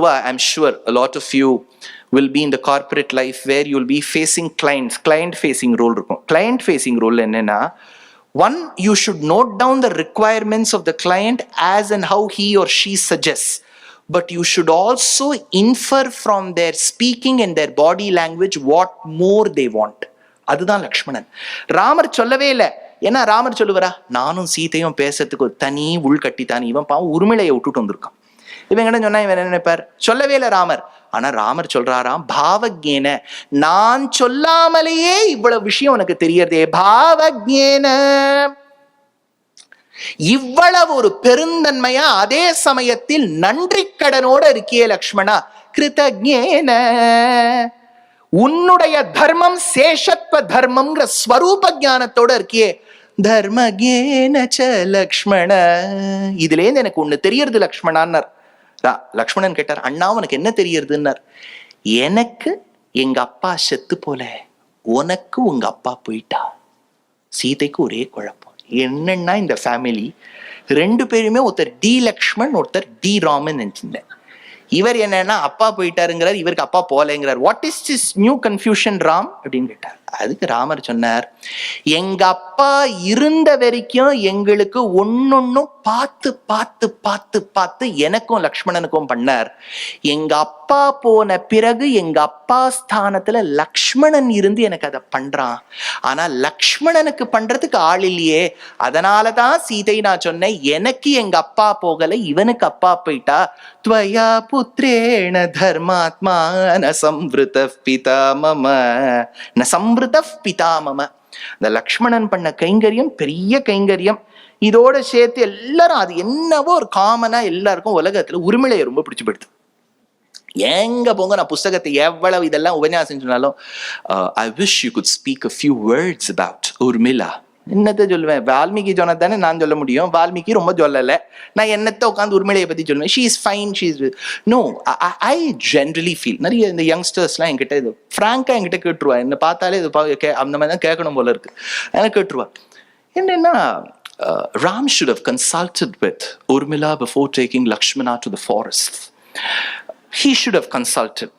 பொதுவா I'm sure lot of you will be in the corporate life where you'll be facing clients client facing role இருக்கும். Client facing role என்னன்னா one you should note down the requirements of the client as and how he or she suggest but you should also infer from their speaking and their body language what more they want அதுதான் லக்ஷ்மணன். ராமர் சொல்லவே இல்லை. ஏன்னா ராமர் சொல்லுவாரா? நானும் சீத்தையும் பேசுறதுக்கு ஒரு தனி உள்கட்டி தானே இவன் பாவம் உரிமையை விட்டுட்டு வந்திருக்கான். இவன் என்ன சொன்னா இவன் என்ன நினைப்பார்? சொல்லவே இல்லை ராமர். ஆனா ராமர் சொல்றாராம் பாவஜேன நான் சொல்லாமலேயே இவ்வளவு விஷயம் உனக்கு தெரியறதே பாவஜேன இவ்வளவு ஒரு பெருந்தன்மையா அதே சமயத்தில் நன்றி கடனோட இருக்கியே லக்ஷ்மணா கிருதஜேன உன்னுடைய தர்மம் சேஷத்வ தர்மம்ங்கிற ஸ்வரூப ஞானத்தோட இருக்கியே தர்மகேன ச லக்ஷ்மண. இதுலேருந்து எனக்கு ஒண்ணு தெரியறது லக்ஷ்மணான்னார். லக்ஷ்மணன் கேட்டார் அண்ணா உனக்கு என்ன தெரியறதுன்னார். எனக்கு எங்க அப்பா செத்து போல. உனக்கு உங்க அப்பா போயிட்டா. சீதைக்கு ஒரே குழப்பம். என்னன்னா இந்த ஃபேமிலி ரெண்டு பேருமே ஒருத்தர் டி லக்ஷ்மண் ஒருத்தர் டி ராமன் நினைச்சிருந்தேன். இவர் என்னன்னா அப்பா போயிட்டாருங்கிறார் இவருக்கு அப்பா போலங்கிறார் what is this new confusion Ram? அப்படின்னு கேட்டார். அதுக்கு ராமர் சொன்னார் எங்க அப்பா இருந்த வரைக்கும் எங்களுக்கு ஒன்னொன்னும் பார்த்து பார்த்து பார்த்து பார்த்து எனக்கும் லக்ஷ்மணனுக்கும் பண்ணார். எங்க அப்பா போன பிறகு எங்க அப்பா ஸ்தானத்துல லக்ஷ்மணன் இருந்து எனக்கு அதை பண்றான். ஆனா லக்ஷ்மணனுக்கு பண்றதுக்கு ஆள் இல்லையே. அதனாலதான் சீதை நான் சொன்னேன் எனக்கு எங்க அப்பா போகல இவனுக்கு அப்பா போயிட்டா. துவயா புத்திரேண தர்மாத்மா நசம்ருத பிதா மம. நசம்ரு அமிர்த பிதாமம. இந்த லக்ஷ்மணன் பண்ண கைங்கரியம் பெரிய கைங்கரியம். இதோட சேர்த்து எல்லாரும் அது என்னவோ ஒரு காமனா எல்லாருக்கும் உலகத்துல உரிமையை ரொம்ப பிடிச்சு போயிடுது. எங்க போங்க நான் புஸ்தகத்தை எவ்வளவு இதெல்லாம் உபன்யாசம் சொன்னாலும் I wish you could speak a few words about Urmila என்னத்தை சொல்லுவேன்? வால்மீகி சொன்னது நான் சொல்ல முடியும். வால்மீகி ரொம்ப சொல்லலை. நான் என்னத்தை உட்காந்து உரிமையை பத்தி சொல்லுவேன்? She is fine she is no I generally feel நிறைய இந்த யங்ஸ்டர்ஸ்லாம் என்கிட்ட இது ஃப்ராங்கா என்கிட்ட கேட்டுருவா. என்ன பார்த்தாலே இது அந்த மாதிரி தான் கேட்கணும் போல இருக்கு. எனக்கு கேட்டுருவா. என்னன்னா Ram should have consulted with Urmila before taking Lakshmana to the forest he should have consulted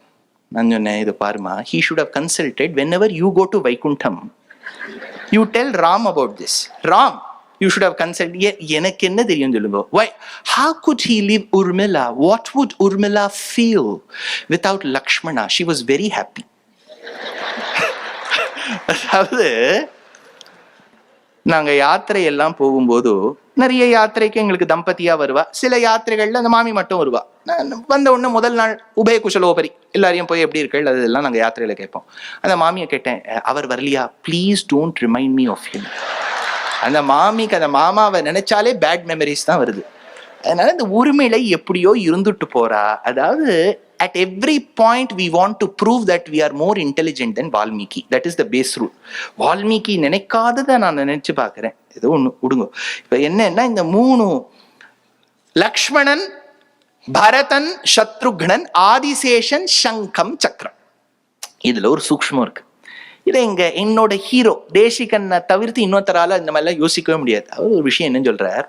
நான் சொன்னேன் இது பாருமா he should have consulted whenever you go to Vaikuntham you tell Ram about this Ram you should have consult எனக்கு என்ன தெரியும் சொல்லுங்க why how could he leave Urmila what would Urmila feel without Lakshmana she was very happy அதாவது நாங்கள் யாத்திரையெல்லாம் போகும்போதோ நிறைய யாத்திரைக்கு எங்களுக்கு தம்பதியா வருவா. சில யாத்திரைகள்ல அந்த மாமி மட்டும் வருவா. நான் வந்த உடனே முதல் நாள் உபய குஷலோபரி. எல்லாரையும் போய் எப்படி இருக்கள் அதெல்லாம் நாங்க யாத்திரையில கேட்போம். அந்த மாமியை கேட்டேன் அவர் வரலையா? Please don't remind me of him அந்த மாமிக்கு அந்த மாமாவை நினைச்சாலே பேட் மெமரிஸ் தான் வருது. அதனால இந்த உரிமையில எப்படியோ இருந்துட்டு போறா. அதாவது at every point we want to prove that we are more intelligent than Valmiki that is the base rule Valmiki நினைக்காததை நான் நினைச்சு பார்க்குறேன். ஏதோ ஒன்று விடுங்க இப்போ என்னன்னா இந்த மூணு லக்ஷ்மணன் பரதன் சத்ருக்னன் ஆதிசேஷன் சங்கம் சக்கரம். இதுல ஒரு சூக்மம் இருக்கு. இதை இங்க என்னோட ஹீரோ தேசிகனை தவிர்த்து இன்னொருத்தரால இந்த மாதிரிலாம் யோசிக்கவே முடியாது. அவர் ஒரு விஷயம் என்ன சொல்றார்.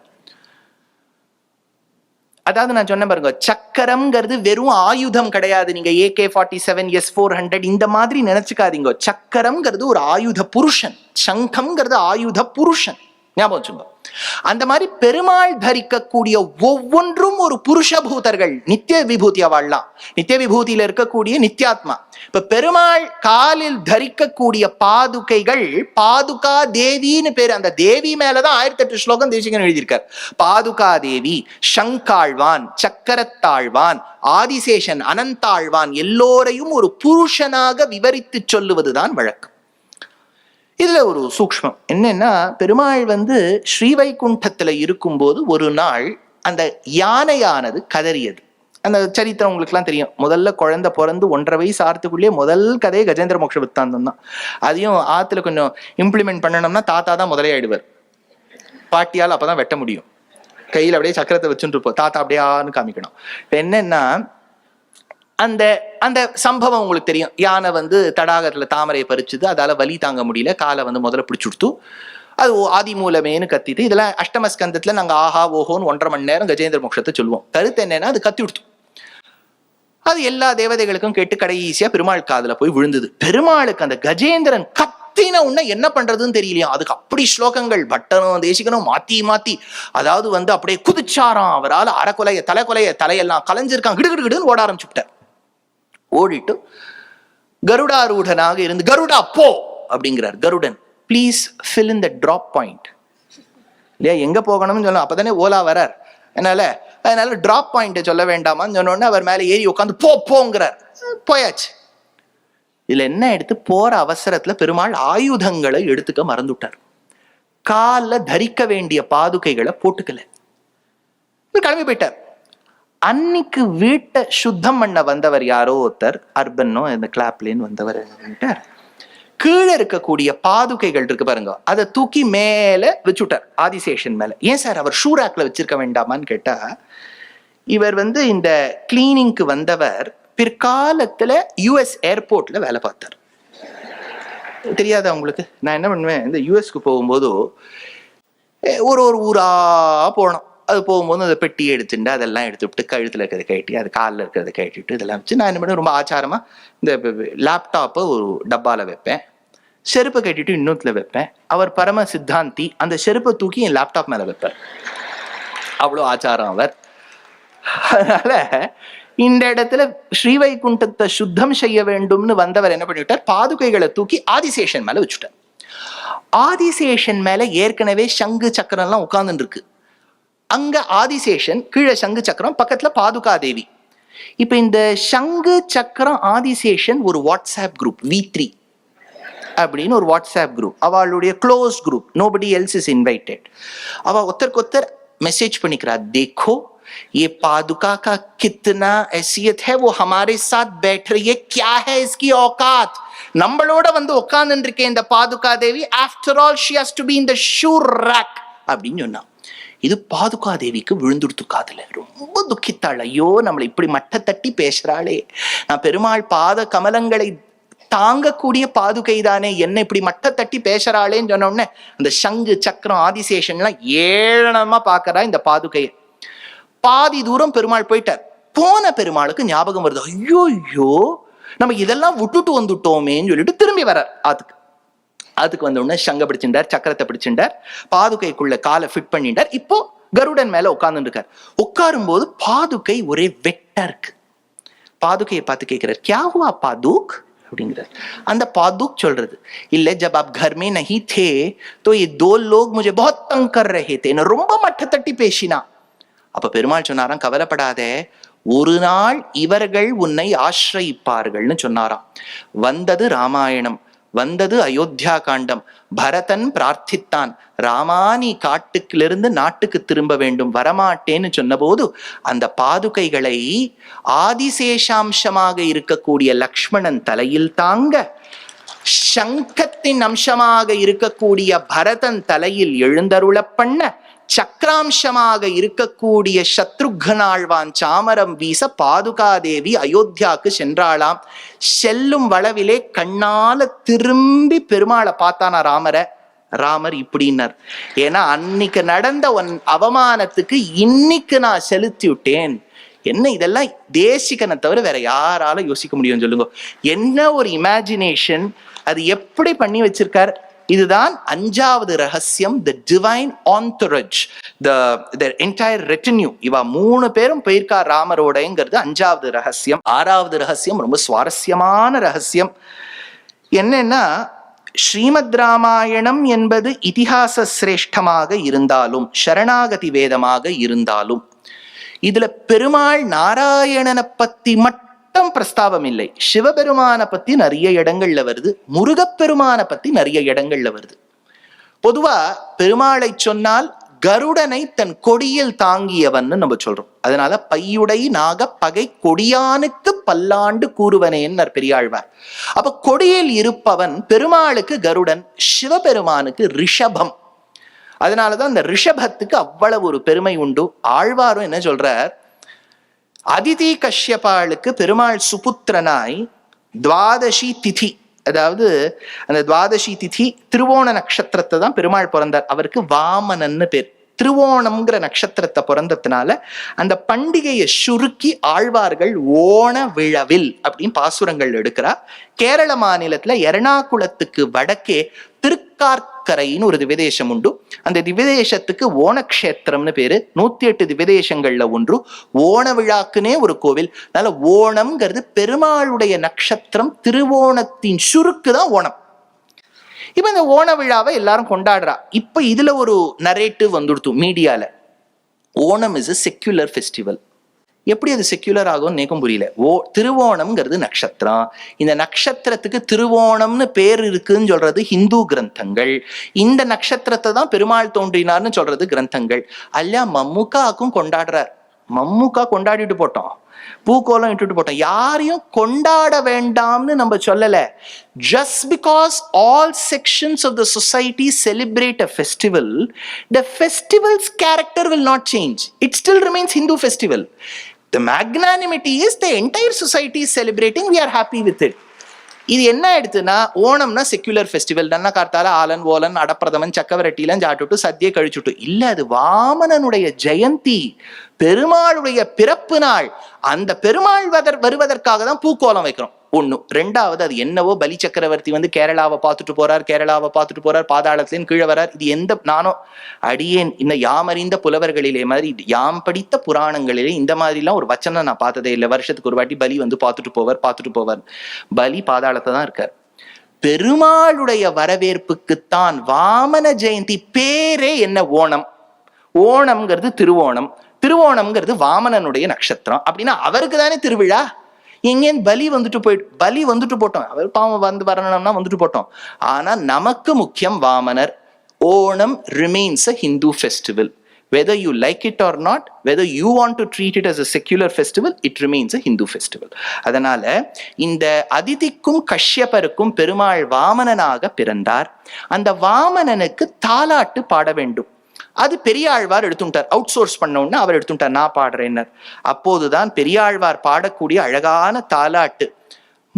அதாவது நான் சொன்ன பாருங்க சக்கரம்ங்கிறது வெறும் ஆயுதம் கிடையாது. நீங்க AK forty seven S four hundred இந்த மாதிரி நினைச்சுக்காதீங்க. சக்கரம்ங்கிறது ஒரு ஆயுத புருஷன். சங்கம்ங்கிறது ஆயுத புருஷன். ஞாபகம் வச்சுங்க அந்த மாதிரி பெருமாள் தரிக்கக்கூடிய ஒவ்வொன்றும் ஒரு புருஷ பூதர்கள் நித்திய விபூதியா வாழலாம். நித்திய விபூதியில இருக்கக்கூடிய நித்யாத்மா இப்ப பெருமாள் காலில் தரிக்கக்கூடிய பாதுகைகள் பாதுகா தேவின்னு பேரு அந்த தேவி மேலதான் ஆயிரத்தி எட்டு ஸ்லோகம் தேசிகன் எழுதியிருக்கார். பாதுகா தேவி சங்காழ்வான் சக்கரத்தாழ்வான் ஆதிசேஷன் அனந்தாழ்வான் எல்லோரையும் ஒரு புருஷனாக விவரித்து சொல்லுவதுதான் வழக்கம். இதுல ஒரு சூக்ஷ்மம். என்னன்னா பெருமாள் வந்து ஸ்ரீவைகுண்டத்துல இருக்கும்போது ஒரு நாள் அந்த யானையானது கதறியது. அந்த சரித்திரம் உங்களுக்குலாம் தெரியும். முதல்ல குழந்தை பிறந்து ஒன்றரை வயசு ஆறதுக்குள்ளேயே முதல் கதையே கஜேந்திர மோட்ச வித்தாந்தம் தான். அதையும் ஆற்றுல கொஞ்சம் இம்ப்ளிமெண்ட் பண்ணணும்னா தாத்தா தான் முதலே ஆயிடுவார் பாட்டியால் அப்பதான் வெட்ட முடியும். கையில் அப்படியே சக்கரத்தை வச்சுட்டு இருப்போம். தாத்தா அப்படியே ஆன்னு காமிக்கணும். இப்போ என்னென்னா அந்த அந்த சம்பவம் உங்களுக்கு தெரியும். யானை வந்து தடாகத்தில் தாமரையை பறிச்சுது. அதால் வலி தாங்க முடியல. காலை வந்து முதல்ல பிடிச்சி கொடுத்து அது ஓ- ஆதி மூலமேன்னு கத்திட்டு இதெல்லாம் அஷ்டமஸ்கந்தத்தில் நாங்கள் ஆஹா ஓஹோன்னு ஒன்றரை மணி நேரம் கஜேந்திர மோட்சத்தை சொல்லுவோம். கருத்து என்னன்னா அது கத்தி கொடுத்து அது எல்லா தேவதைகளுக்கும் கேட்டு கடைசியா பெருமாள் காதில் போய் விழுந்தது. பெருமாளுக்கு அந்த கஜேந்திரன் கத்தின உடனே என்ன பண்றதுன்னு தெரியலையா? அதுக்கு அப்படி ஸ்லோகங்கள். பட்டனும் தேசிகனும் மாத்தி மாத்தி. அதாவது வந்து அப்படியே குதிச்சாராம் அவரால். அறக்குலைய தலைக்குலைய தலையெல்லாம் கலைஞ்சிருக்கான். கிடுகிடுகிடுன்னு ஓட ஆரம்பிச்சுட்டார். ஓடிட்டு கருடாரூடனாக இருந்து கருடா போ! அப்படிங்கிறார். Garudan please fill in the drop point இல்லையா எங்க போகணும்னு சொல்லலாம் அப்பதானே ஓலா வரார். அதனால அதனால டிராப் பாயிண்ட்டை சொல்ல வேண்டாமான்னு சொன்ன அவர் மேலே ஏறி உட்காந்து போ போங்கிறார். போயாச்சு. இதுல என்ன எடுத்து போற அவசரத்துல பெருமாள் ஆயுதங்களை எடுத்துக்க மறந்துட்டார். காலில் தரிக்க வேண்டிய பாதுகைகளை போட்டுக்கல. கிளம்பி போயிட்டார். அன்னைக்கு வீட்டை சுத்தம் பண்ண வந்தவர் யாரோ ஒருத்தர் அர்பன்னோ இந்த கிளாப்லேன்னு வந்தவர் வந்துட்டார் கீழே இருக்கக்கூடிய பாதுகைகள் இருக்கு பாருங்க. அதை தூக்கி மேல வச்சுட்டார் ஆதிசேஷன் மேல. ஏன் சார் அவர் ஷூராக்ல வச்சிருக்க வேண்டாமான்னு கேட்டா இவர் வந்து இந்த கிளீனிங்க்கு வந்தவர் பிற்காலத்துல யுஎஸ் ஏர்போர்ட்ல வேலை பார்த்தார். தெரியாதா உங்களுக்கு? நான் என்ன பண்ணுவேன்? இந்த யூஎஸ்க்கு போகும்போது ஒரு ஒரு ஊரா போனோம். அது போகும்போது அந்த பெட்டி எடுத்துட்டு அதெல்லாம் எடுத்துவிட்டு கழுத்தில் இருக்கிறத கட்டி அது காலில் இருக்கிறத கட்டிட்டு இதெல்லாம் வச்சு நான் என்ன பண்ணுவேன் ரொம்ப ஆச்சாரமாக இந்த லேப்டாப்பை ஒரு டப்பாவில் வைப்பேன். செருப்பை கட்டிட்டு இன்னொத்துல வைப்பேன். அவர் பரம சித்தாந்தி அந்த செருப்பை தூக்கி என் லேப்டாப் மேலே வைப்பார். அவ்வளோ ஆச்சாரம் அவர். அதனால இந்த இடத்துல ஸ்ரீவைகுண்டத்தை சுத்தம் செய்ய வேண்டும்னு வந்தவர் என்ன பண்ணிவிட்டார்? பாதுகைகளை தூக்கி ஆதிசேஷன் மேல வச்சுட்டார். ஆதிசேஷன் மேல ஏற்கனவே சங்கு சக்கரம்லாம் எல்லாம் உட்கார்ந்துட்டு இருக்கு. அங்க ஆதிசேஷன் கீழே சங்கு சக்கரம் பக்கத்துல பாதுகா தேவி இப்ப இந்த சங்கு சக்கரம் ஆதிசேஷன் ஒரு வாட்ஸ்அப் குரூப் வி த்ரீ அப்படின்னு ஒரு வாட்ஸ்அப் குரூப் அவளுடைய close group nobody else is invited அவ ஒருத்தருக்கு ஒருத்தர் மெசேஜ் பண்ணிக்கிறா देखो ये पादुका का कितना हैसियत है वो हमारे साथ बैठ रही है क्या है इसकी औकात நம்மளோட வந்து உட்கார்ந்து இருக்கேன் இந்த Paduka Devi after all she has to be இந்த ஷூ ரேக் அப்படின்னு சொன்னா இது பாதுகா தேவிக்கு விழுந்துடுத்து காதுல. ரொம்ப துக்கித்தாள். ஐயோ நம்மளை இப்படி மட்ட தட்டி பேசுறாளே. நான் பெருமாள் பாத கமலங்களை தாங்கக்கூடிய பாதுகை தானே என்ன இப்படி மட்ட தட்டி பேசுறாளேன்னு சொன்னோடனே அந்த சங்கு சக்கரம் ஆதிசேஷன்லாம் ஏழனமா பாக்குறா இந்த பாதுகையை. பாதி தூரம் பெருமாள் போயிட்டார். போன பெருமாளுக்கு ஞாபகம் வருது. ஐயோ ஐயோ நம்ம இதெல்லாம் விட்டுட்டு வந்துட்டோமேன்னு சொல்லிட்டு திரும்பி வர்றார். அதுக்கு அதுக்கு வந்தோடனே சங்க பிடிச்சிருந்தார் சக்கரத்தை பிடிச்சிருந்தார் பாதுகைக்குள்ள காலை ஃபிட் பண்ணிட்டார் இப்போ கருடன் மேல உட்கார்ந்துட்டு உட்காரும் போது பாதுகை ஒரே வெட்டா இருக்கு. பாதுகையை பார்த்து கேட்கிறார் கியா ஹுவா பாதுக்? அப்படிங்கிறார். அந்த பாதுக் சொல்றது இல்ல ஜப் ஆப் கர்மே நஹி தே தோ இ தோ லோக் முஜே பஹத் தங் கர் ரஹே தே. ரொம்ப மட்ட தட்டி பேசினா. அப்ப பெருமாள் சொன்னாராம் கவலைப்படாத ஒரு நாள் இவர்கள் உன்னை ஆசிரயிப்பார்கள்னு சொன்னாராம். வந்தது ராமாயணம். வந்தது அயோத்தியா காண்டம். பரதன் பிரார்த்தித்தான். ராமானி காட்டுக்கிலிருந்து நாட்டுக்கு திரும்ப வேண்டும். வரமாட்டேன்னு சொன்னபோது அந்த பாதுகைகளை ஆதிசேஷாம்சமாக இருக்கக்கூடிய லக்ஷ்மணன் தலையில் தாங்க சங்கத்தின் அம்சமாக இருக்கக்கூடிய பரதன் தலையில் எழுந்தருள பண்ண சக்கராம்சமாக இருக்கக்கூடிய சத்ருக்னாழ்வான் சாமரம் வீச பாதுகாதேவி அயோத்தியாவுக்கு சென்றாளாம். செல்லும் வளவிலே கண்ணால திரும்பி பெருமாளை பார்த்தானா ராமரை? ராமர் இப்படின்னார். ஏன்னா அன்னைக்கு நடந்த ஒன் அவமானத்துக்கு இன்னைக்கு நான் செலுத்தி விட்டேன். என்ன இதெல்லாம் தேசிகனை தவிர வேற யாரால யோசிக்க முடியும்னு சொல்லுங்க. என்ன ஒரு இமேஜினேஷன் அது எப்படி பண்ணி வச்சிருக்கார்? இதுதான் அஞ்சாவது ரகசியம் the divine ஆந்தரஜ் the the entire ரெட்டினியூ இவா மூணு பேரும் போயிருக்கா ராமரோடங்கிறது அஞ்சாவது ரகசியம். ஆறாவது ரகசியம் ரொம்ப சுவாரஸ்யமான ரகசியம். என்னன்னா ஸ்ரீமத் ராமாயணம் என்பது இதிகாச சிரேஷ்டமாக இருந்தாலும் சரணாகதி வேதமாக இருந்தாலும் இதுல பெருமாள் நாராயணனை பத்தி மட்டும் பிரஸ்தாபம் இல்லை. சிவபெருமானை பத்தி நிறைய இடங்கள்ல வருது. முருகப்பெருமானை பத்தி நிறைய இடங்கள்ல வருது. பொதுவா பெருமாளை சொன்னால் கருடனை தன் கொடியில் தாங்கியவன் நம்ம சொல்றோம். அதனால பையுடை நாக பகை கொடியானுக்கு பல்லாண்டு கூறுவனேன்னு பெரியாழ்வார். அப்ப கொடியில் இருப்பவன் பெருமாளுக்கு கருடன் சிவபெருமானுக்கு ரிஷபம். அதனாலதான் அந்த ரிஷபத்துக்கு அவ்வளவு ஒரு பெருமை உண்டு. ஆழ்வாரும் என்ன சொல்றார்? அதிதி கஷ்யபாளுக்கு பெருமாள் சுபுத்திரனாய் துவாதசி திதி அதாவது அந்த துவாதசி திதி திருவோண நட்சத்திரத்தை தான் பெருமாள் பிறந்தார். அவருக்கு வாமனன்னு பேர். திருவோணம்ங்கிற நட்சத்திரத்தை பிறந்ததுனால அந்த பண்டிகையை சுருக்கி ஆழ்வார்கள் ஓண விழவில் அப்படின்னு பாசுரங்கள் எடுக்கிறா கேரள மாநிலத்துல எர்ணாகுளத்துக்கு வடக்கே திருக்கார்கரைன்னு ஒரு திவ்யதேசம் உண்டு. அந்த திவ்யதேசத்துக்கு ஓணக்ஷேத்திரம்னு பேரு. நூத்தி எட்டு திவ்யதேசங்கள்ல ஒன்று. ஓண விழாக்குனே ஒரு கோவில். அதனால ஓணம்ங்கிறது பெருமாளுடைய நட்சத்திரம் திருவோணத்தின் சுருக்கு தான் ஓணம். இப்ப இந்த ஓண விழாவை எல்லாரும் கொண்டாடுறா. இப்ப இதுல ஒரு நரேட்டிவ் வந்துடுத்து மீடியால. Onam is a secular festival எப்படி அது செக்யூலர் ஆகும் நேக்கும் புரியல. ஓ திருவோணம்ங்கிறது நட்சத்திரம் இந்த நட்சத்திரத்துக்கு திருவோணம்னு பேர் இருக்குன்னு சொல்றது ஹிந்து கிரந்தங்கள். இந்த நட்சத்திரத்தை தான் பெருமாள் தோன்றினார்னு சொல்றது கிரந்தங்கள். அல்ல மம்முக்காக்கும் கொண்டாடுறார். மம்முக்கா கொண்டாடிட்டு போட்டோம். பூக்கோலம் இட்டுட்டு போட்டோம். யாரையும் கொண்டாட வேண்டாம்னு நம்ம சொல்லல. Just because all sections of the society celebrate a festival the festival's character will not change it still remains Hindu festival the magnanimity is the entire society celebrating we are happy with it இது என்ன ஆயிடுத்துன்னா ஓணம்னா secular festival நன்னா கார்த்தால Alan olan ada pradhaman சக்கவரட்டிலாம் சாட்டுட்டு சத்திய கழிச்சுட்டு. இல்ல அது வாமனனுடைய ஜெயந்தி பெருமாளுடைய பிறப்பு நாள். அந்த பெருமாள் வதர் வருவதற்காக தான் பூக்கோலம் வைக்கிறோம். ஒன்று ரெண்டாவது அது என்னவோ பலி சக்கரவர்த்தி வந்து கேரளாவை பார்த்துட்டு போறார் கேரளாவை பார்த்துட்டு போறார் பாதாளத்திலேயும் கீழே வரார். இது எந்த நானோ அடியேன் இந்த யாமறிந்த புலவர்களிலே மாதிரி யாம் படித்த புராணங்களிலே இந்த மாதிரிலாம் ஒரு வச்சனம் நான் பார்த்ததே இல்லை. வருஷத்துக்கு ஒரு வாட்டி பலி வந்து பார்த்துட்டு போவார் பார்த்துட்டு போவார். பலி பாதாளத்தை தான் இருக்கார். பெருமாளுடைய வரவேற்புக்குத்தான் வாமன ஜெயந்தி பேரே என்ன ஓணம்? ஓணம்ங்கிறது திருவோணம். திருவோணம்ங்கிறது வாமனனுடைய நட்சத்திரம். அப்படின்னா அவருக்கு தானே திருவிழா? எங்கேயும் பலி வந்துட்டு போயிட்டு பலி வந்துட்டு போட்டோம். அவர் பாவம் வந்து வரணும்னா வந்துட்டு போட்டோம். ஆனா நமக்கு முக்கியம் Vamanar Onam remains a Hindu festival whether you like it or not whether you want to treat it as a secular festival it remains a hindu festival. அதனால இந்த அதிதிக்கும் கஷ்யபருக்கும் பெருமாள் வாமனனாக பிறந்தார். அந்த வாமனனுக்கு தாலாட்டு பாட வேண்டும். அது பெரியாழ்வார் எடுத்துட்டார். அவுட் சோர்ஸ் பண்ணோன்னு அவர் எடுத்துட்டார். நான் பாடுறேன்னர். அப்போதுதான் பெரியாழ்வார் பாடக்கூடிய அழகான தாலாட்டு.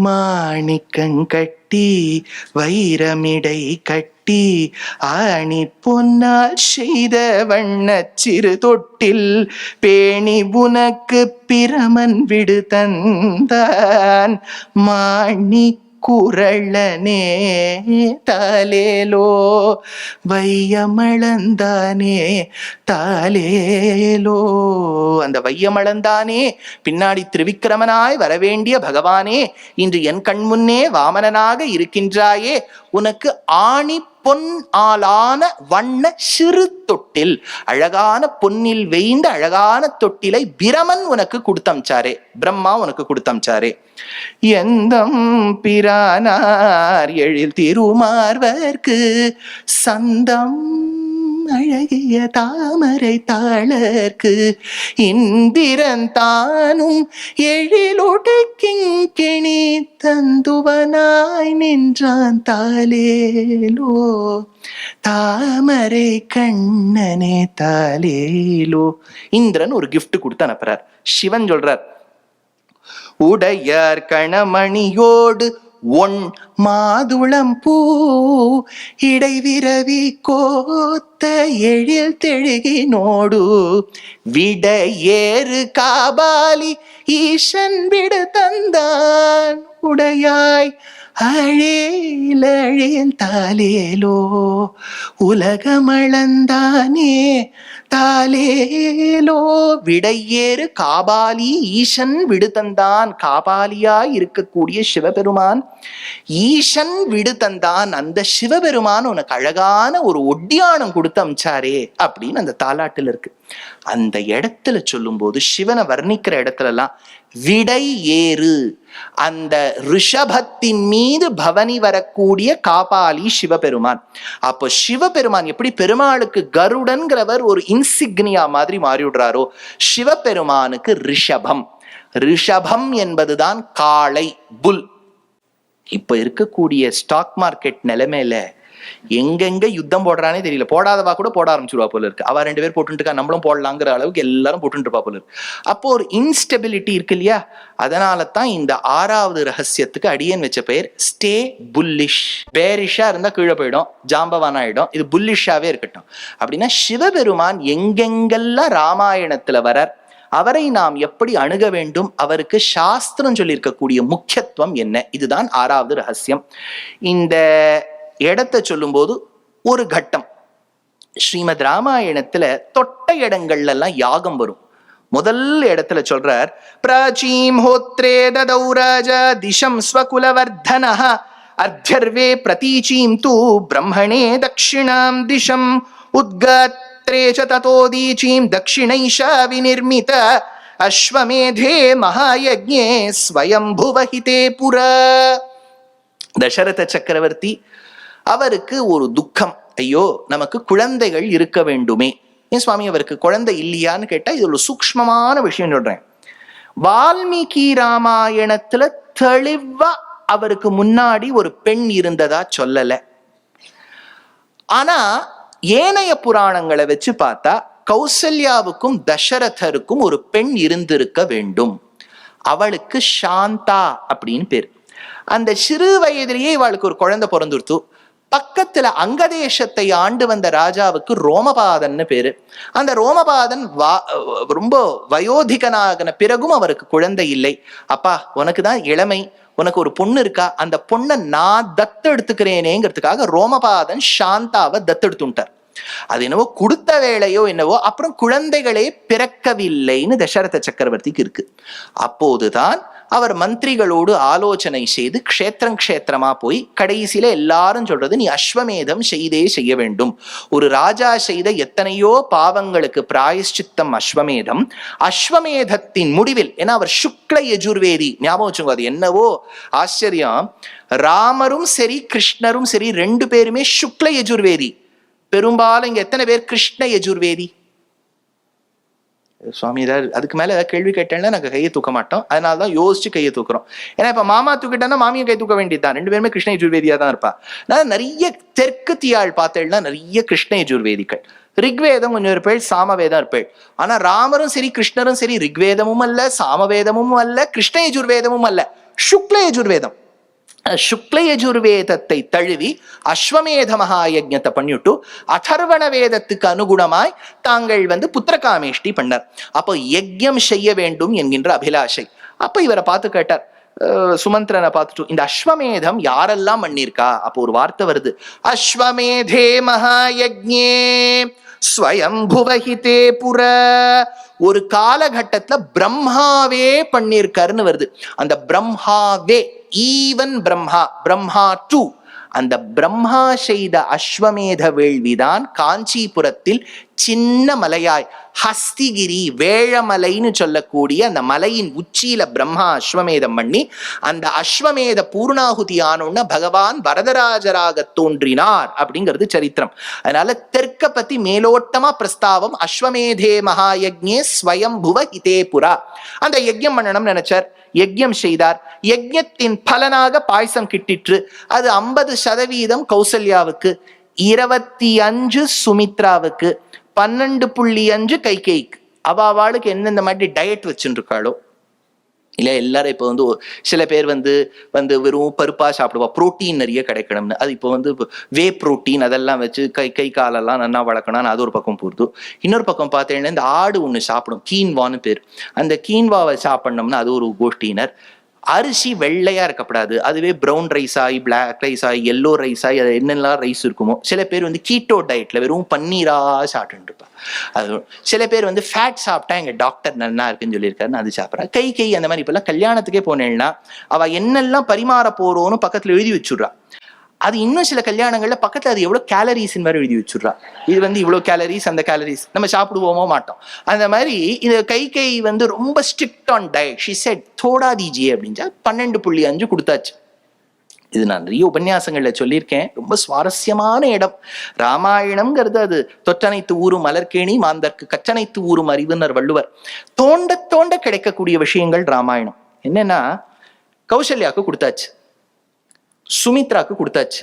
மாணிக்கங்கட்டி வைரமிடை கட்டி ஆணி பொன்னால் செய்த வண்ண சிறு தொட்டில் பேணி உனக்கு பிரமன் விடு தந்தான். மாணி குரளனே தாலேலோ வையமளந்தானே தாலேலோ. அந்த வையமளந்தானே பின்னாடி திருவிக்கிரமனாய் வரவேண்டிய பகவானே இன்று என் கண் முன்னே வாமனனாக இருக்கின்றாயே உனக்கு ஆணி பொன் ஆளான வண்ண சிறு தொட்டில். அழகான பொன்னில் வேய்ந்த அழகான தொட்டிலை பிரமன் உனக்கு கொடுத்தம்ச்சாரே. பிரம்மா உனக்கு கொடுத்தம்ச்சாரே. எந்தம் பிரானார் எழில் திருமார்வர்க்கு சந்தம் அழகிய தாமரை தாளர்க்கு இந்திரந்தானும் எழிலுடைக்கிங்கிணி தந்துவனாய் நின்றான் தாலேலோ தாமரை கண்ணனே தாலேலோ இந்திரன் ஒரு கிஃப்ட் கொடுத்து அனுப்புறார். சிவன் சொல்றார் உடையார் கணமணியோடு ஒன் மாதுளம் பூ இடைவிரவி கோத்த எழில் தெழுகினோடு விட ஏறு காபாலி ஈசன் விடு தந்தான் உடையாய் அழேலழில் தாலேலோ உலகமளந்தானே தாலேலோ விடையேறு காபாலி ஈசன் விடுதந்தான். காபாலியாய் இருக்கக்கூடிய சிவபெருமான். ஈசன் விடுதந்தான். அந்த சிவபெருமான் உனக்கு அழகான ஒரு ஒட்டியானம் கொடுத்து அமிச்சாரே அப்படின்னு அந்த தாலாட்டில் இருக்கு. அந்த இடத்துல சொல்லும்போது சிவனை வர்ணிக்கிற இடத்துல எல்லாம் விடை ஏறு. அந்த ரிஷபத்தின் மீது பவனி வரக்கூடிய காபாலி சிவபெருமான். அப்போ சிவபெருமான் எப்படி பெருமாளுக்கு கருடன்கிறவர் ஒரு இன்சிக்னியா மாதிரி மாறிவிடுறாரோ? சிவபெருமானுக்கு ரிஷபம். ரிஷபம் என்பதுதான் காளை புல். இப்ப இருக்கக்கூடிய ஸ்டாக் மார்க்கெட் நிலைமையில எங்கெங்க யுத்தம் போடுறானே தெரியல. போடாதவா கூட போட ஆரம்பிச்சிருவா போல இருக்கு. அவ ரெண்டு பேர் போட்டுட்டு இருக்கா நம்மளும் போடலாங்கிற அளவுக்கு எல்லாரும் போட்டுருப்பா போல இருக்கு. அப்போ ஒரு இன்ஸ்டெபிலிட்டி இருக்கு இல்லையா? அதனால தான் இந்த ஆறாவது ரகசியத்துக்கு அடியன் வச்ச பெயர் ஸ்டே புல்லிஷ் பேரிஷா இருந்தா கீழே போயிடும் ஜாம்பவான் ஆயிடும். இது புல்லிஷாவே இருக்கட்டும். அப்படின்னா சிவபெருமான் எங்கெங்கெல்லாம் ராமாயணத்துல வரார் அவரை நாம் எப்படி அணுக வேண்டும் அவருக்கு சாஸ்திரம் சொல்லியிருக்கக்கூடிய முக்கியத்துவம் என்ன? இதுதான் ஆறாவது ரகசியம். இந்த இடத்தை சொல்லும்போது ஒரு கட்டம். ஸ்ரீமத் ராமாயணத்துல தொட்ட இடங்கள்ல எல்லாம் யாகம் வரும். முதல் இடத்துல சொல்றார் பிராச்சீம் ஹோத்ரே ததௌ ராஜா திசம் ஸ்வகுலவர்தனா அர்த்தர்வே பிரதீச்சீம் தூ பிரம்மணே தட்சிணாம் திசம் உத்காத்ரே ச ததோதீச்சீம் தட்சிணைஷா விநிர்மித அஸ்வமேதே மகாயஜ்ஞே ஸ்வயம்புவஹிதே புரா. தசரத சக்கரவர்த்தி அவருக்கு ஒரு துக்கம். ஐயோ நமக்கு குழந்தைகள் இருக்க வேண்டுமே. ஏன் சுவாமி அவருக்கு குழந்தை இல்லையான்னு கேட்டா இது ஒரு சூக்மமான விஷயம் சொல்றேன். வால்மீகி ராமாயணத்துல தெளிவா அவருக்கு முன்னாடி ஒரு பெண் இருந்ததா சொல்லல. ஆனா ஏனைய புராணங்களை வச்சு பார்த்தா கௌசல்யாவுக்கும் தசரதருக்கும் ஒரு பெண் இருந்திருக்க வேண்டும். அவளுக்கு சாந்தா அப்படின்னு பேர். அந்த சிறு வயதிலேயே இவளுக்கு ஒரு குழந்தை பிறந்துருத்து பக்கத்துல அங்கதேசத்தை ஆண்டு வந்த ராஜாவுக்கு ரோமபாதன்னு பேரு. அந்த ரோமபாதன் வா ரொம்ப வயோதிகனாகின பிறகும் அவருக்கு குழந்தை இல்லை. அப்பா உனக்கு தான் இளமை உனக்கு ஒரு பொண்ணு இருக்கா? அந்த பொண்ணை நான் தத்தெடுத்துக்கிறேனேங்கிறதுக்காக ரோமபாதன் சாந்தாவை தத்தெடுத்துட்டார். அது என்னவோ கொடுத்த வேலையோ என்னவோ அப்புறம் குழந்தைகளே பிறக்கவில்லைன்னு தசரத சக்கரவர்த்திக்கு இருக்கு. அப்போதுதான் அவர் மந்திரிகளோடு ஆலோசனை செய்து க்ஷேத்திரம் க்ஷேத்திரமா போய் கடைசியில எல்லாரும் சொல்றது நீ அஸ்வமேதம் செய்தே செய்ய வேண்டும். ஒரு ராஜா செய்த எத்தனையோ பாவங்களுக்கு பிராயஷ்சித்தம் அஸ்வமேதம். அஸ்வமேதத்தின் முடிவில் ஏன்னா அவர் சுக்ல யஜுர்வேதி ஞாபகம் வச்சுங்க அது என்னவோ ஆச்சரியம். ராமரும் சரி கிருஷ்ணரும் சரி ரெண்டு பேருமே சுக்ல யஜுர்வேதி. பெரும்பாலும் இங்க எத்தனை பேர் கிருஷ்ண யஜுர்வேதி? சுவாமி ஏதாவது அதுக்கு மேல ஏதாவது கேள்வி கேட்டேன்னா நாங்க கையை தூக்க மாட்டோம். அதனால தான் யோசிச்சு கையை தூக்குறோம். ஏன்னா இப்ப மாமா தூக்கிட்டேன்னா மாமியை கை தூக்க வேண்டியதுதான் ரெண்டு பேருமே கிருஷ்ண யஜுர்வேதியா தான் இருப்பா. நான் நிறைய தெற்கு தியாள் பார்த்தேன்னா நிறைய கிருஷ்ண யஜுர்வேதிகள். ரிக்வேதம் கொஞ்சம் இருப்பேள் சாமவேதம் இருப்பேள் ஆனா ராமரும் சரி கிருஷ்ணரும் சரி ரிக்வேதமும் அல்ல சாமவேதமும் அல்ல கிருஷ்ண யஜுர்வேதமும் அல்ல. சுக்ல யஜுர்வேதம். சுக்லயஜுர்வேதத்தை தழுவி அஸ்வமேத மகாயஜத்தை பண்ணிவிட்டு அதர்வண வேதத்துக்கு அனுகுணமாய் தாங்கள் வந்து புத்திரகாமேஷ்டி பண்ணார். அப்போ யஜ்யம் செய்ய வேண்டும் என்கின்ற அபிலாஷை. அப்போ இவரை பார்த்து கேட்டார். சுமந்திரனை பார்த்துட்டு இந்த அஸ்வமேதம் யாரெல்லாம் பண்ணியிருக்கா? அப்போ ஒரு வார்த்தை வருது. அஸ்வமேதே மகாயஜ்ஞே ஸ்வயம்புவஹிதே புர. ஒரு காலகட்டத்துல பிரம்மாவே பண்ணியிருக்காருன்னு வருது. அந்த பிரம்மாவே ஈவன் பிரம்மா பிரம்மா டூ. அந்த பிரம்மா செய்த அஸ்வமேத வேள்விதான் காஞ்சிபுரத்தில் சின்ன மலையாய் ஹஸ்திகிரி வேழமலைன்னு சொல்லக்கூடிய அந்த மலையின் உச்சியில பிரம்மா அஸ்வமேதம் பண்ணி அந்த அஸ்வமேத பூர்ணாகுதி ஆனோன்னா பகவான் வரதராஜராக தோன்றினார் அப்படிங்கிறது சரித்திரம். அதனால தெற்க பத்தி மேலோட்டமா பிரஸ்தாவம் அஸ்வமேதே மகாயஜ்ஞே ஸ்வயம்புவ புவ புரா. அந்த யஜ்யம் பண்ணணும்னு நினைச்சார். யஜ்யம் செய்தார். யஜ்யத்தின் பலனாக பாயசம் கிட்டிற்று. அது ஐம்பது சதவீதம் கௌசல்யாவுக்கு இருபத்தி அஞ்சு சுமித்ராவுக்கு பன்னெண்டு புள்ளி அஞ்சு கைகேய்க்கு. அவ அவளுக்கு எந்தெந்த மாதிரி டயட் வச்சுருக்காளோ இருக்காளோ எல்லாரும் இப்போ வந்து சில பேர் வந்து வந்து வெறும் பருப்பா சாப்பிடுவா. புரோட்டீன் நிறைய கிடைக்கணும்னு. அது இப்போ வந்து வே ப்ரோட்டீன் அதெல்லாம் வச்சு கை கை காலெல்லாம் நல்லா வளர்க்கணும்னு அது ஒரு பக்கம் போடுது இன்னொரு பக்கம் பார்த்தீங்கன்னா இந்த ஆடு ஒன்று சாப்பிடும். கீன்வான்னு பேர். அந்த கீன்வாவை சாப்பிடணும்னா அது ஒரு கோஷ்டியினர் அரிசி வெள்ளையா இருக்கக்கூடாது அதுவே ப்ரௌன் ரைஸ் ஆகி பிளாக் ரைஸ் ஆகி எல்லோ ரைஸ் ஆகி அது என்னெல்லாம் ரைஸ் இருக்குமோ சில பேர் வந்து கீட்டோ டயட்ல வெறும் பன்னீரா சாப்பிட்டுருப்பா அது சில பேர் வந்து ஃபேட் சாப்பிட்டா எங்க டாக்டர் நல்லா இருக்குன்னு சொல்லியிருக்காருன்னு அது சாப்பிட்றா கை கை அந்த மாதிரி இப்பெல்லாம் கல்யாணத்துக்கே போனேன்னா அவ என்னெல்லாம் பரிமாற போறோன்னு பக்கத்துல எழுதி வச்சுடுறா. அது இன்னும் சில கல்யாணங்கள்ல பக்கத்துல அது எவ்வளவு கேலரிஸ் மாதிரி எழுதி வச்சுடுறா. இது வந்து இவ்வளவு கேலரிஸ் அந்த கேலரிஸ் நம்ம சாப்பிடுவோமோ மாட்டோம். அந்த மாதிரி இந்த கை கை வந்து ரொம்ப strict on diet she said தோடா தீஜியே அப்படின்ச்சா பன்னெண்டு புள்ளி அஞ்சு கொடுத்தாச்சு. இது நான் நிறைய உபன்யாசங்களில் சொல்லியிருக்கேன். ரொம்ப சுவாரஸ்யமான இடம். ராமாயணம்ங்கிறது அது. தொற்றனைத்து ஊரும் மலர்கேணி மாந்தர்க்கு கச்சனைத்து ஊரும் அறிவுனர் வள்ளுவர். தோண்ட தோண்ட கிடைக்கக்கூடிய விஷயங்கள் ராமாயணம். என்னன்னா கௌசல்யாவுக்கு கொடுத்தாச்சு. சுமித்ராக்கு கொடுத்தாச்சு.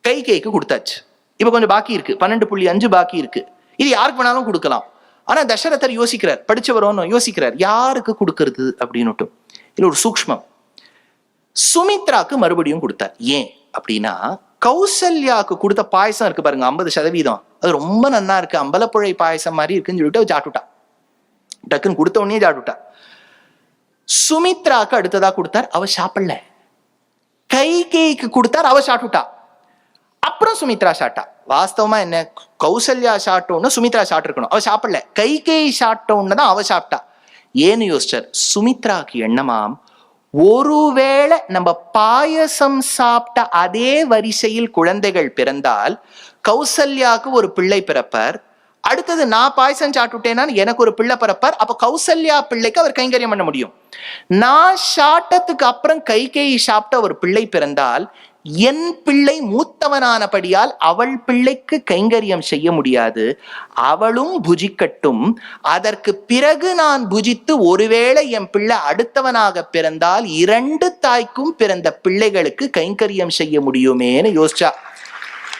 கைக்கு கொடுத்தாச்சு. இப்போ கொஞ்சம் பாக்கி இருக்கு. பன்னெண்டு புள்ளி அஞ்சு பாக்கி இருக்கு. இது யாருக்கு வேணாலும் கொடுக்கலாம். ஆனா தசரதர் யோசிக்கிறார். படிச்சவரோன்னு யோசிக்கிறார். யாருக்கு கொடுக்கறது அப்படின்னுட்டும். இது ஒரு சூக்ஷ்மம். சுமித்ராக்கு மறுபடியும் கொடுத்தார். ஏன் அப்படின்னா கௌசல்யாவுக்கு கொடுத்த பாயசம் இருக்கு பாருங்க ஐம்பது சதவீதம். அது ரொம்ப நல்லா இருக்கு. அம்பலப்புழை பாயசம் மாதிரி இருக்குன்னு சொல்லிட்டு அவ டக்குன்னு கொடுத்த உடனே ஜாட்டுட்டா சுமித்ராக்கு அடுத்ததா கொடுத்தார். அவ சாப்பிடல. கைகேயிக்கு கொடுத்தார் அவ விட்டா அப்புறம் சுமித்ரா ஷாட்டா வாஸ்தவமா என்ன? கௌசல்யா ஷாட்டோன்னு சுமித்ரா சாப்பிட்டு அவ சாப்பிடல. கைகேயி ஷாட்டோன்னு தான் அவ சாப்பிட்டா. ஏன்னு யோசிச்சார்? சுமித்ராக்கு எண்ணமாம் ஒருவேளை நம்ம பாயசம் சாப்பிட்ட அதே வரிசையில் குழந்தைகள் பிறந்தால் கௌசல்யாக்கு ஒரு பிள்ளை பிறப்பார். அடுத்தது நான் பாய்சன் சாப்பிட்டுட்டேன்னா எனக்கு ஒரு பிள்ளை பிறப்பார். அப்ப கௌசல்யா பிள்ளைக்கு அவர் கைங்கரியம் பண்ண முடியும். நான் சாப்பிட்டதுக்கு அப்புறம் கைகேயி சாப்பிட்ட ஒரு பிள்ளை பிறந்தால் என் பிள்ளை மூத்தவனானபடியால் அவள் பிள்ளைக்கு கைங்கரியம் செய்ய முடியாது. அவளும் புஜிக்கட்டும். அதற்கு பிறகு நான் புஜித்து ஒருவேளை என் பிள்ளை அடுத்தவனாக பிறந்தால் இரண்டு தாய்க்கும் பிறந்த பிள்ளைகளுக்கு கைங்கரியம் செய்ய முடியுமேன்னு யோசிச்சா.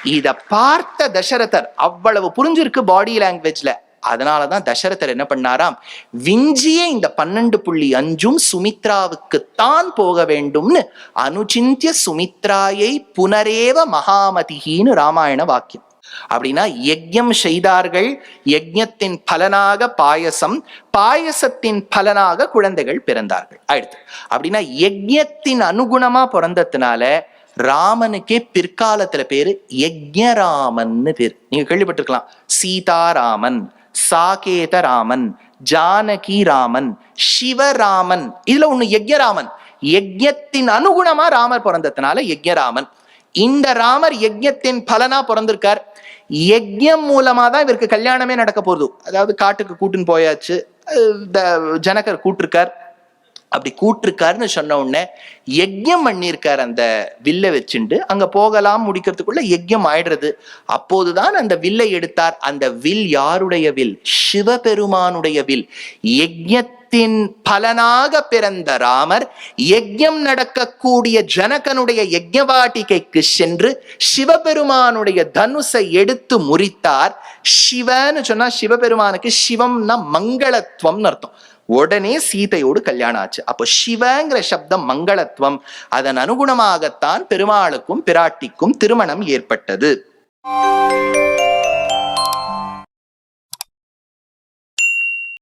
இத பார்த்த தசரதர் அவ்வளவு புரிஞ்சிருக்கு பாடி லாங்குவேஜ்ல அதனாலதான் தசரதர் என்ன பண்ணாராம்? விஞ்சிய இந்த பன்னெண்டு புள்ளி அஞ்சும் சுமித்ராவுக்குத்தான் போக வேண்டும்னு அனுச்சிந்திய சுமித்ராயை புனரேவ மகாமதிகின்னு ராமாயண வாக்கியம். அப்படின்னா யஜ்யம் செய்தார்கள் யஜ்யத்தின் பலனாக பாயசம் பாயசத்தின் பலனாக குழந்தைகள் பிறந்தார்கள். அடுத்து அப்படின்னா யஜ்யத்தின் அனுகுணமா பிறந்ததுனால ராமனுக்கே பிற்காலத்துல பேரு யஜ்யராமன்னு பேர். நீங்க கேள்விப்பட்டிருக்கலாம். சீதாராமன் சாகேத ராமன் ஜானகி ராமன் சிவராமன். இதுல ஒண்ணு யஜ்யராமன் யஜ்யத்தின் அனுகுணமா ராமர் பிறந்ததுனால யஜ்யராமன் இந்த ராமர் யஜ்யத்தின் பலனா பிறந்திருக்கார். யஜ்யம் மூலமா தான் இவருக்கு கல்யாணமே நடக்க போகுது. அதாவது காட்டுக்கு கூட்டுன்னு போயாச்சு. இந்த ஜனகர் கூட்டிருக்கார். அப்படி கூட்டிருக்காருன்னு சொன்ன உடனே யஜ்யம் பண்ணியிருக்கார் அந்த வில்லை வச்சுண்டு அங்க போகலாம் முடிக்கிறதுக்குள்ள யஜ்யம் ஆயிடுறது. அப்போதுதான் அந்த வில்லை எடுத்தார். அந்த வில் யாருடைய வில்? சிவபெருமானுடைய வில். யஜ்யத்தின் பலனாக பிறந்த ராமர் யஜ்யம் நடக்கக்கூடிய ஜனகனுடைய யஜ்யவாட்டிகைக்கு சென்று சிவபெருமானுடைய தனுசை எடுத்து முறித்தார். சிவன்னு சொன்னா சிவபெருமானுக்கு சிவம்னா மங்களத்துவம்னு அர்த்தம். உடனே சீதையோடு கல்யாணம் ஆச்சு. அப்போ சிவங்கிற சப்தம் மங்களத்துவம். அதன் அனுகுணமாகத்தான் பெருமாளுக்கும் பிராட்டிக்கும் திருமணம் ஏற்பட்டது.